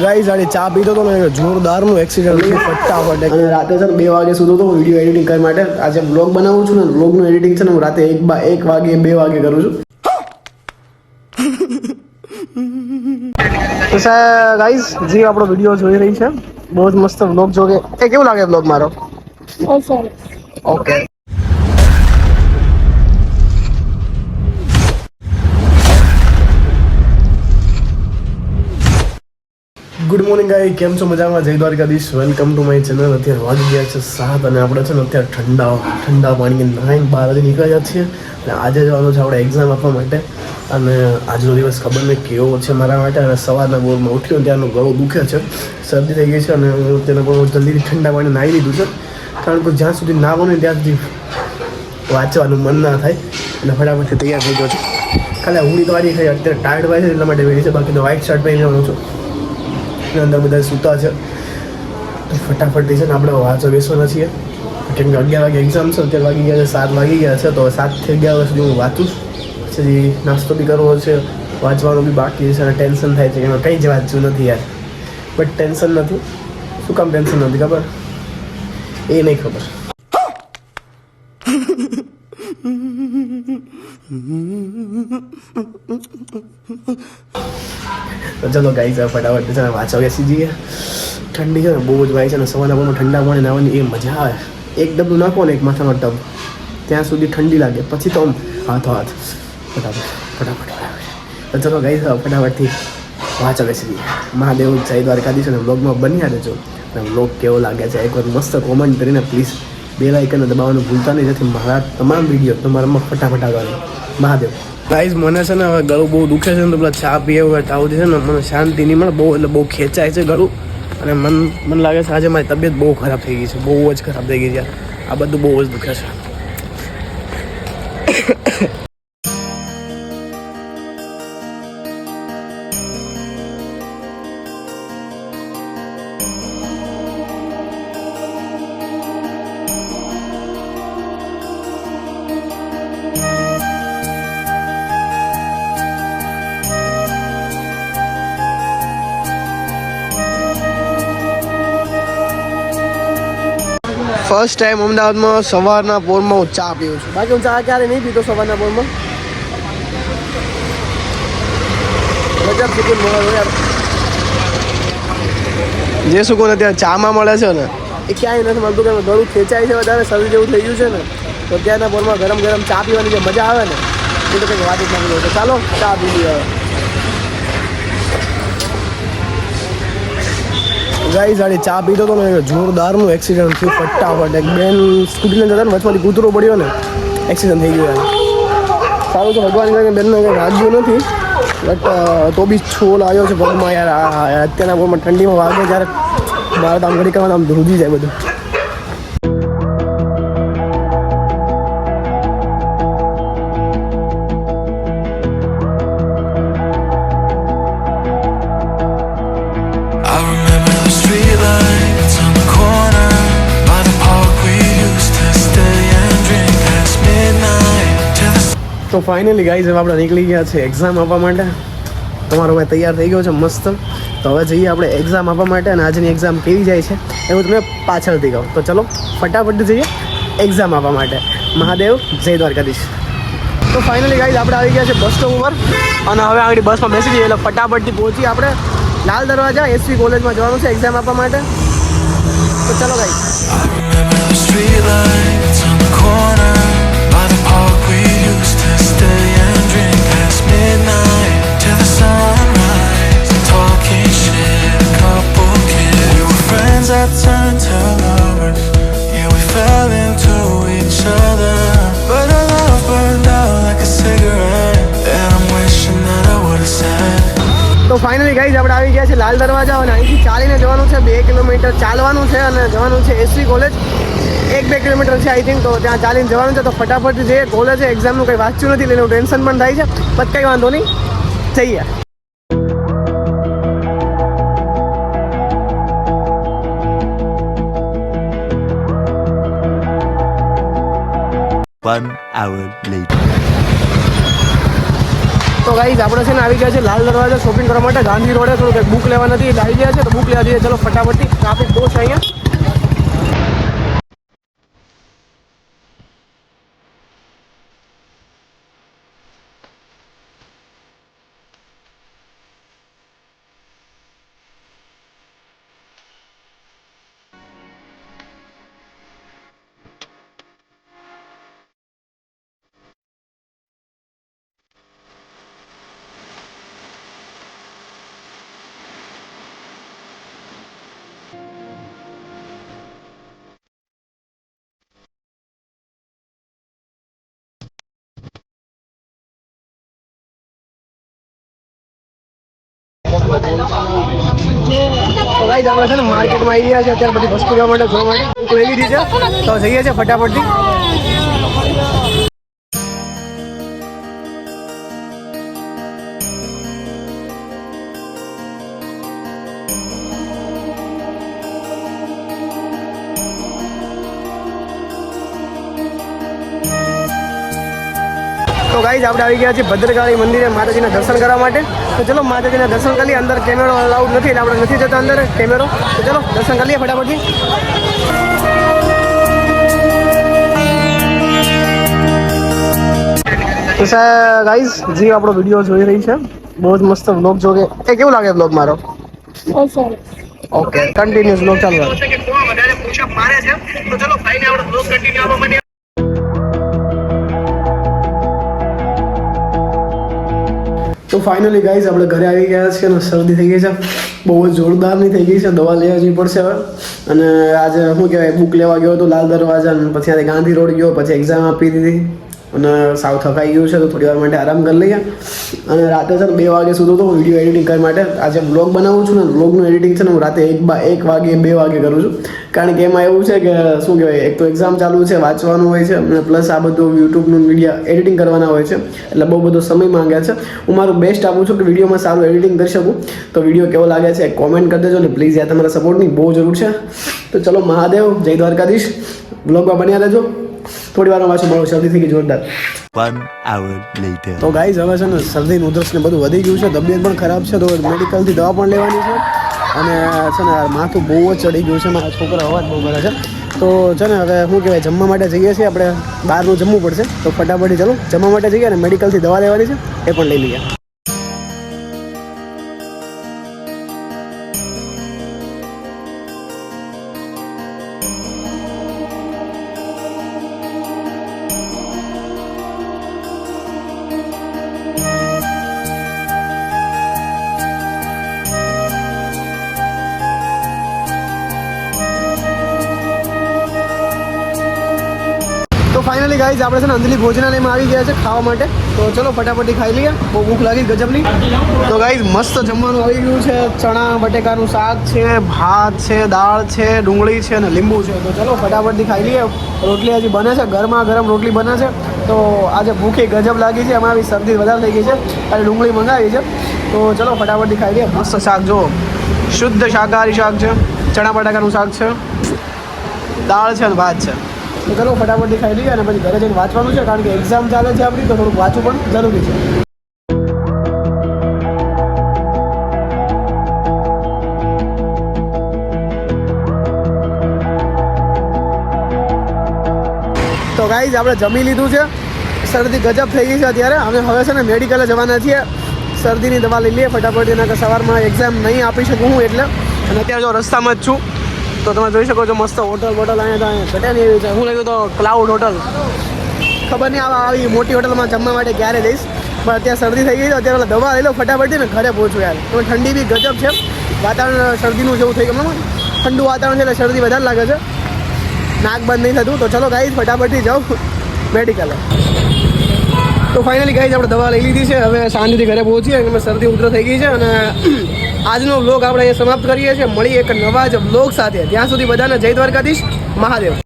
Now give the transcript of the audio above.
Guys આડે ચા પીતો તો ને જોરદારનું એક્સિડન્ટ થયું ફટાફટ અને રાતે સર બે વાગે સુધો તો વીડિયો એડિટિંગ કરવા માટે આજે બ્લોગ બનાવું છું ને બ્લોગનું એડિટિંગ છે ને હું રાતે એક બા એક વાગે બે વાગે કરું છું. તો સર ગાઈસ જે આપણો વીડિયો જોઈ રહી છે બહુ જ મસ્ત બ્લોગ જોગે કે એ કેવું લાગે બ્લોગ મારો? ઓકે ગુડ મોર્નિંગ ગાઈ કેમ છો મજામાં? Jai Dwarkadhish. Welcome to my channel અત્યારે વાગી ગયા છે સાત અને આપણે છે ને અત્યારે ઠંડા ઠંડા પાણી નાઈન બાર વાગે નીકળ્યા છીએ. અને આજે જવાનું છે આપણે એક્ઝામ આપવા માટે. અને આજનો દિવસ ખબર નહીં કેવો છે મારા માટે. અને સવારના બોરમાં ઉઠ્યો ત્યારનું ગળું દુખે છે. શરદી થઈ ગઈ છે અને હું તેને પણ જલ્દીથી ઠંડા પાણી નાહી લીધું છે. કારણ કે જ્યાં સુધી ના ને ત્યાં સુધી વાંચવાનું મન ના થાય. અને ફટાફટથી તૈયાર થઈ ગયો છું. ખાલી હુડી તો વાળી ખાઈ અત્યારે ટાયર્ડ છે, એટલા માટે વેરી છે. બાકી તો વ્હાઇટ શર્ટ પહેરી જવાનું છું. અને અંદર બધા સૂતા છે. તો ફટાફટથી છે ને આપણે વાંચો બેસવાના છીએ. કેમ કે અગિયાર વાગે એક્ઝામ છે, અત્યારે વાગી ગયા છે, સાત વાગી ગયા છે, તો સાતથી અગિયાર વાગ્યા સુધી હું વાંચું પછી નાસ્તો બી કરવો છે, વાંચવાનું બી બાકી છે અને ટેન્શન થાય છે કે કંઈ જ વાંચ્યું નથી યાર. બટ ટેન્શન નથી. શું કામ ટેન્શન નથી, ખબર? એ નહીં ખબર. તો ચલો ગાઈ જાય ફટાફટ છે ને વાંચવા બેસી જઈએ. ઠંડી છે ને બહુ જ વાય છે ને સવારના પણ ઠંડા પાણી નાવાની એ મજા આવે. એક ડબલું નાખો ને એક માથાનો ટબ. ત્યાં સુધી ઠંડી લાગે. પછી તો આમ હાથો હાથ. ફટાફટ ફટાફટ તો ચલો ગાઈ ફટાફટથી વાંચવા બેસી જઈએ. મહાદેવ જય દ્વારકાધીશ અને બની બન્યા રહેજો. અને બ્લોગ કેવો લાગે છે એકવાર મસ્ત કોમેન્ટ કરીને પ્લીઝ બે લાઇકન દબાવવાનું ભૂલતા નહીં. જેથી મારા તમામ વીડિયો તમારામાં ફટાફટ આવવાનું. મહાદેવ. ગાઈઝ મને છે ને હવે ગળું બહુ દુખે છે ને પેલા ચા પીએ વગર તાવ છે ને, મને શાંતિ નહીં મળે, બહુ એટલે બહુ ખેંચાય છે ગળું. અને મન, મને લાગે છે આજે મારી તબિયત બહુ ખરાબ થઈ ગઈ છે, બહુ જ ખરાબ થઈ ગઈ છે. આ બધું બહુ જ દુખે છે. ફર્સ્ટ ટાઈમ અમદાવાદમાં સવારના પોરમાં હું ચા પીઉં છું. બાકી હું ચા ક્યારે નહીં પીતો સવારના પોરમાં. ગજબ સુકૂન મળે યાર. જે સુકૂન અત્યારે ચામાં મળે છે ને એ ક્યાંય નથી મળતું કે ગળું ખેંચાય છે વધારે શરીર જેવું થઈ ગયું છે ને તો ત્યાંના પોરમાં ગરમ ગરમ ચા પીવાની જે મજા આવે ને એ તો કંઈક વાત જ નથી તો ચાલો ચા પી લઈએ હવે ગાઈ સાડી ચા પીતો હતો ને જોરદારનું એક્સિડન્ટ થયું ફટાફટ. એક બેન સ્કૂટી લઈને જતા ને, વચમાંથી કૂતરો પડ્યો ને એક્સિડન્ટ થઈ ગયો સારું તો ભગવાન કરીને બેનને કંઈ વાગ્યું નથી. બટ તો બી છોલ આવ્યો છે પગમાં યાર. અત્યારના પગમાં ઠંડીમાં વાગે, જ્યારે મારે તો આમ ઘડી કરવાનું આમ ધ્રુજી જાય બધું. તો ફાઇનલી ગાઈઝ હવે આપણે નીકળી ગયા છે એક્ઝામ આપવા માટે. તમારો ભાઈ તૈયાર થઈ ગયો છે મસ્ત. તો હવે જઈએ આપણે એક્ઝામ આપવા માટે અને આજની એક્ઝામ કેવી જાય છે એ હું તમને પાછળથી કહું. તો ચલો, ફટાફટ જઈએ એક્ઝામ આપવા માટે. મહાદેવ, જય દ્વારકાધીશ. તો ફાઇનલી ગાઈઝ આપણે આવી ગયા છે બસ સ્ટોપ ઉપર. અને હવે આગળ બસમાં બેસી જઈએ એટલે ફટાફટથી પહોંચી આપણે લાલ દરવાજા એસવી કોલેજમાં જવાનું છે એક્ઝામ આપવા માટે. તો ચલો ગાઈઝ ફાઇનલી ગાઈઝ આપણે આવી ગયા છે લાલ દરવાજા અને અહીંથી ચાલીને જવાનું છે બે કિલોમીટર ચાલવાનું છે અને જવાનું છે એસવી કોલેજ એક બે કિલોમીટર છે આઈ થિંક તો ત્યાં ચાલીને જવાનું છે. તો ફટાફટ જે કોલેજ છે એક્ઝામનું કંઈ વાંચ્યું નથી એટલે ટેન્શન પણ થાય છે. બટ કંઈ વાંધો નહીં. જઈએ. One hour later. તો ગાઈઝ આપણે છે ને આવી ગયા છે લાલ દરવાજા શોપિંગ કરવા માટે. ગાંધી રોડે થોડું કંઈક બુક લેવા નથી એટલે આવી ગયા છે તો બુક લેવા દઈએ ચલો ફટાફટથી ટ્રાફિક બહુ છે અહીંયા. ગાઈઝ આપણે છે ને માર્કેટમાં આવી ગયા છે અત્યારે બધી વસ્તુ લેવા માટે, જોવા માટે. લીધી છે. તો જઈએ છીએ ફટાફટથી. ગાઈઝ આપણે આવી ગયા છીએ ભદ્રકાળી મંદિરે માતાજીના દર્શન કરવા માટે. તો ચલો માતાજીના દર્શન કરી અંદર કેમેરો અલાઉડ નથી એટલે આપણે નથી જતા અંદર. કેમેરો. તો ચલો દર્શન કરી લઈએ ફટાફટથી. તો ગાઈઝ જી આપણો વીડિયો જોઈ રહી છે બહુ જ મસ્ત બ્લોગ જો કે એ કેવું લાગે બ્લોગ મારો? ઓકે કન્ટિન્યુઅસ બ્લોગ ચાલુ રાખો. તો ચલો ભાઈને આપણો બ્લોગ કન્ટિન્યુ આવવા માટે તો ફાઇનલી ગાઈઝ આપણે ઘરે આવી ગયા છે અને શરદી થઈ ગઈ છે. બહુ જ જોરદારની થઈ ગઈ છે. દવા લેવા જવી પડશે હવે. અને આજે શું કહેવાય બુક લેવા ગયો હતો લાલ દરવાજા પછી આજે ગાંધી રોડ ગયો. પછી એક્ઝામ આપી દીધી. અને સાવ થકાઈ ગયું છે તો થોડી વાર માટે આરામ કરી લઈએ. અને રાતે છે બે વાગે સુધી તો વીડિયો એડિટિંગ કરવા માટે આજે બ્લોગ બનાવું છું ને બ્લોગનું એડિટિંગ છે ને હું રાતે એક બા, એક વાગે, બે વાગે કરું છું. કારણ કે એમાં એવું છે કે શું કહેવાય, એક તો એક્ઝામ ચાલુ છે, વાંચવાનું હોય છે, અને પ્લસ આ બધું યુટ્યુબનું વીડિયો એડિટિંગ કરવાના હોય છે, એટલે બહુ બધો સમય માંગે છે. હું મારું બેસ્ટ આપું છું કે વિડીયોમાં સારું એડિટિંગ કરી શકું. તો વીડિયો કેવો લાગે છે કોમેન્ટ કરી દેજો ને પ્લીઝ યાર તમારા સપોર્ટની બહુ જરૂર છે. તો ચલો મહાદેવ, જય દ્વારકાધીશ. બ્લોગમાં બન્યા રહેજો. થોડી વારમાં પાછું મળો શરદી થઈ ગઈ જોરદાર. વન આવર લેટર તો ગાઈઝ હવે છે ને શરદી ઉધરસ ને બધું વધી ગયું છે તબિયત પણ ખરાબ છે તો મેડિકલથી દવા પણ લેવાની છે. અને છે ને માથું બહુ જ ચડી ગયું છે મારા છોકરા અવાજ બહુ કરે છે. તો છે ને હવે શું કહેવાય જમવા માટે જઈએ છીએ આપણે બહારનું જમવું પડશે. તો ફટાફટ ચલો જમવા માટે જઈએ અને મેડિકલથી દવા લેવાની છે એ પણ લઈ લઈએ. ગાઈઝ આપણે છે ને અંજલિ ભોજનાલયમાં આવી ગયા છે ખાવા માટે. તો ચલો ફટાફટી ખાઈ લઈએ. બહુ ભૂખ લાગી ગજબની તો ગાઈઝ મસ્ત જમવાનું આવી ગયું છે. ચણા, બટેકાનું શાક છે, ભાત છે, દાળ છે, ડુંગળી છે અને લીંબુ છે. તો ચલો ફટાફટથી ખાઈ લઈએ. રોટલી હજી બને છે. ગરમા ગરમ રોટલી બને છે. તો આજે ભૂખી ગજબ લાગી છે. એમાં આવી શરદી વધારે થઈ ગઈ છે. અને ડુંગળી મંગાવી છે. તો ચલો ફટાફટથી ખાઈ લઈએ. મસ્ત શાક જુઓ. શુદ્ધ શાકાહારી શાક છે. ચણા, બટાકાનું શાક છે. દાળ છે અને ભાત છે. તો ચલો ફટાફટથી ખાઈ લઈએ અને પછી ઘરે જઈને વાંચવાનું છે, કારણ કે એક્ઝામ ચાલે છે આપણી, તો થોડુંક વાંચવું પણ જરૂરી છે. તો ગાઈઝ આપણે જમી લીધું છે. શરદી ગજબ થઈ ગઈ છે અત્યારે. અમે હવે છે ને મેડિકલે જવાના છીએ. શરદીની દવા લઈ લઈએ ફટાફટ એના સવારમાં એક્ઝામ નહીં આપી શકું હું એટલે. અને અત્યારે જો રસ્તામાં જ છું. તો તમે જોઈ શકો છો મસ્ત હોટલ બોટલ અહીંયા તો અહીંયા ઘટે એવી છે હું લાગ્યું તો ક્લાઉડ હોટલ ખબર નહીં આવા આવી મોટી હોટલમાં જમવા માટે ક્યારે જઈશ. પણ અત્યારે શરદી થઈ ગઈ છે, અત્યારે દવા લઈ લો ફટાફટ ને ઘરે પહોંચું યાર. તો ઠંડી બી ગજબ છે. વાતાવરણ શરદીનું જેવું થઈ ગયું ઠંડુ વાતાવરણ છે એટલે શરદી વધારે લાગે છે. નાક બંધ નહીં થતું. તો ચલો ગાઈઝ ફટાફટથી જાઉં મેડિકલે તો ફાઇનલી ગાઈઝ આપણે દવા લઈ લીધી છે. હવે શાંતિથી ઘરે પહોંચીએ. અને શરદી ઉધર થઈ ગઈ છે અને આજનો બ્લોગ આપણે અહીંયા સમાપ્ત કરીએ છીએ. મળી એક નવા જ બ્લોગ સાથે. ત્યાં સુધી બધાને જય દ્વારકાધીશ. મહાદેવ.